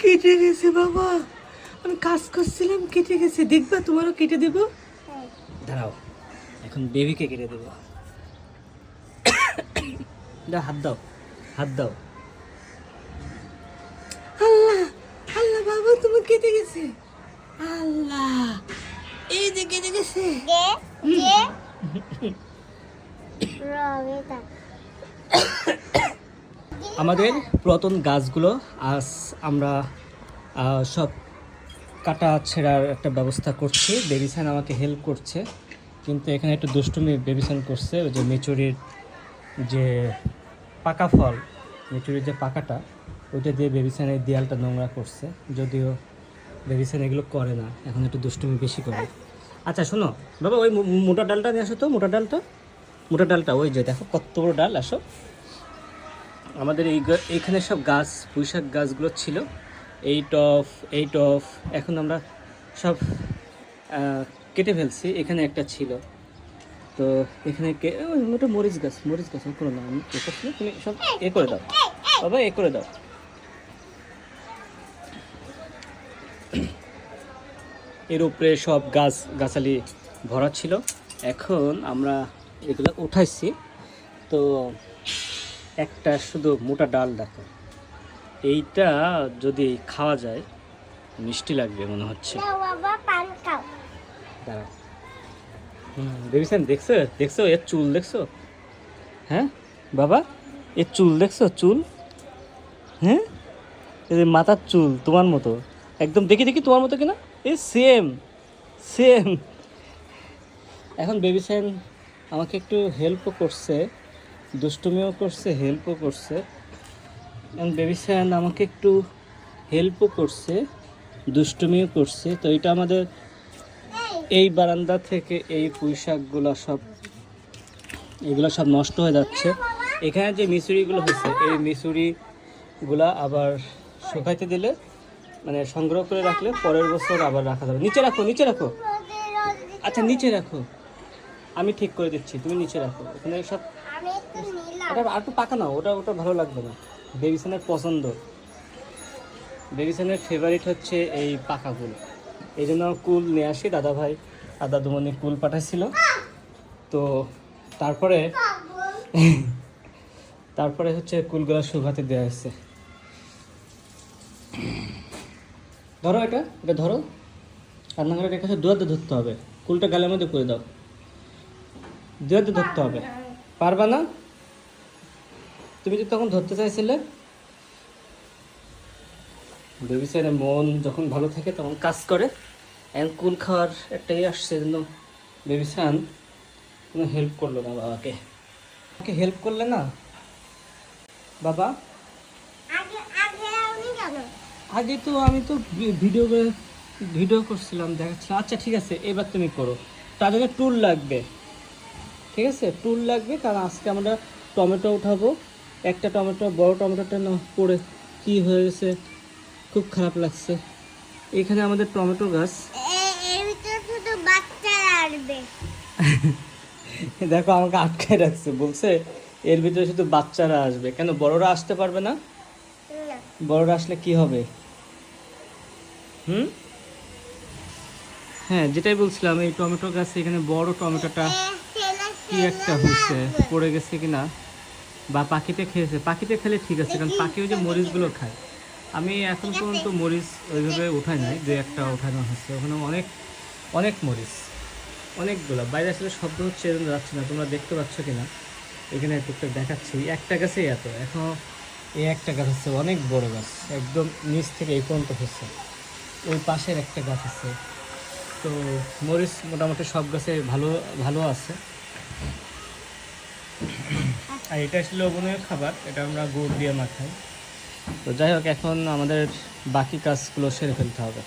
কেটে গেছে বাবা। আমি কাজ করছিলাম কেটে গেছে। দেখবা তোমারও কেটে দেবো। হ্যাঁ। দাঁড়াও এখন বেবিকে কেটে দেবো। দাও হাত দাও হাত দাও। আল্লাহ আল্লাহ বাবা তোমার কেটে গেছে। আল্লাহ এই যে কেটে গেছে। দে দে রবে তা আমাদের পুরাতন গাছগুলো আজ আমরা সব কাটা ছেঁড়ার একটা ব্যবস্থা করছি। বেবিসান আমাকে হেল্প করছে। কিন্তু এখানে একটু দুষ্টুমি বেবিসান করছে। ওই যে মেচুরির যে পাকা ফল, মেচুরির যে পাকাটা, ওইটা দিয়ে বেবিসানের দেয়ালটা নোংরা করছে। যদিও বেবিসান এগুলো করে না, এখন একটু দুষ্টুমি বেশি করে। আচ্ছা শোনো। বাবা, ওই মোটা ডালটা নিয়ে আসো তো, মোটা ডালটা। মোটা ডালটা, ওই যে দেখো, কত বড় ডাল, আসো। আমাদের এই এইখানে সব গাছ, পুঁইশাক গাছগুলো ছিল। এই অফ এই অফ এখন আমরা সব কেটে ফেলছি। এখানে একটা ছিল। তো এখানে ওটা মরিচ গাছ মরিচ গাছ কোনো না আমি তুমি সব এ করে দাও। বাবা, এ করে দাও। এর উপরে সব গাছ, গাছালি ভরা ছিল। এখন আমরা এগুলো উঠাইছি। তো একটা শুধু মোটা ডাল দেখো। এইটা যদি খাওয়া যায় মিষ্টি লাগবে মনে হচ্ছে। দাঁড়াও। ভেবেছেন দেখছ? দেখছ? এর চুল দেখছ? হ্যাঁ? বাবা এর চুল দেখছ? চুল? হ্যাঁ? এই যে মাথার চুল তোমার মতো। একদম দেখি দেখি তোমার মতো কিনা? এ সেম সেম এখন বেবি বেবিসেন আমাকে একটু হেল্পও করছে। দুষ্টুমিও করছে হেল্পও করছে। এবং বেবিসেন আমাকে একটু হেল্পও করছে, দুষ্টুমিও করছে। তো এটা আমাদের এই বারান্দা থেকে এই পুঁই শাকগুলো সব, এগুলো সব নষ্ট হয়ে যাচ্ছে। এখানে যে মিসুরিগুলো হচ্ছে এই মিসুরিগুলা আবার শুকাইতে দিলে মানে সংগ্রহ করে রাখলে পরের বছর আবার রাখা যাবে। নিচে রাখো নিচে রাখো। আচ্ছা নিচে রাখো। আমি ঠিক করে দিচ্ছি, তুমি নিচে রাখো। ওখানে সব ওটা আর একটু পাকা না, ওটা ওটা ভালো লাগবে না। বেবিসনের পছন্দ। বেবিসনের ফেভারিট হচ্ছে এই পাকাগুলো এই জন্য কুল নিয়ে আসি দাদা ভাই আর দাদুমণি কুল পাঠাইছিল। তো তারপরে তারপরে হচ্ছে কুলগুলো শুকাতে দেওয়া হয়েছে। ধরো এটা এটা ধরো। রান্নাঘরে রেখে দুয়াতে ধরতে হবে। কুলটা গালের মধ্যে করে দাও। দুয়াতে ধরতে হবে। পারবা না? তুমি তো তখন ধরতে চাইছিলে? বেবিসের মন যখন ভালো থাকে তখন কাজ করে। এখন কুল খাওয়ার একটাই আসছে জন্য। বেবিসান কোনো হেল্প করল না বাবাকে? আমাকে হেল্প করলে না? বাবা? আগে তো আমি তো ভিডিও করে ভিডিও করছিলাম দেখাচ্ছিলাম। আচ্ছা ঠিক আছে এবার তুমি করো। তার জন্য টুল লাগবে। ঠিক আছে? টুল লাগবে কারণ আজকে আমরা টমেটো উঠাবো। একটা টমেটো বড় টমেটোটা না পড়ে কি হয়ে গেছে খুব খারাপ লাগছে। এখানে আমাদের টমেটো গাছ। দেখো আমাকে আটকায় রাখছে বলছে এর ভিতরে শুধু বাচ্চারা আসবে। কেন বড়রা আসতে পারবে না? বড়রা আসলে কি হবে? হুম? হ্যাঁ যেটাই বলছিলাম এই টমেটো গাছে এখানে বড় টমেটোটা ছেলে কি একটা হয়েছে? পড়ে গেছে কিনা? বা পাখিতে খেয়েছে? পাখিতে খেলে ঠিক আছে, কারণ পাখি ওই যে মরিচগুলো খায়। আমি এখন পর্যন্ত মরিচ ওইভাবে উঠাই নাই দু একটা উঠানো হচ্ছে। ওখানে অনেক অনেক মরিচ, অনেকগুলো। বাইরে আসলে শব্দ হচ্ছে এরকম যাচ্ছে না। তোমরা দেখতে পাচ্ছ কিনা? এখানে টুকটাক দেখাচ্ছি। একটা গাছেই এত, এখন এই একটা গাছ হচ্ছে, অনেক বড় গাছ। একদম নিচ থেকে এই পর্যন্ত হচ্ছে। ওই পাশের একটা গাছ আছে। তো মরিচ মোটামুটি সব গাছে ভালো ভালো আছে। আর এটা ছিল লবণের খাবার, এটা আমরা গুড় দিয়ে মাখাই। তো যাই হোক, এখন আমাদের বাকি কাজগুলো সেরে ফেলতে হবে।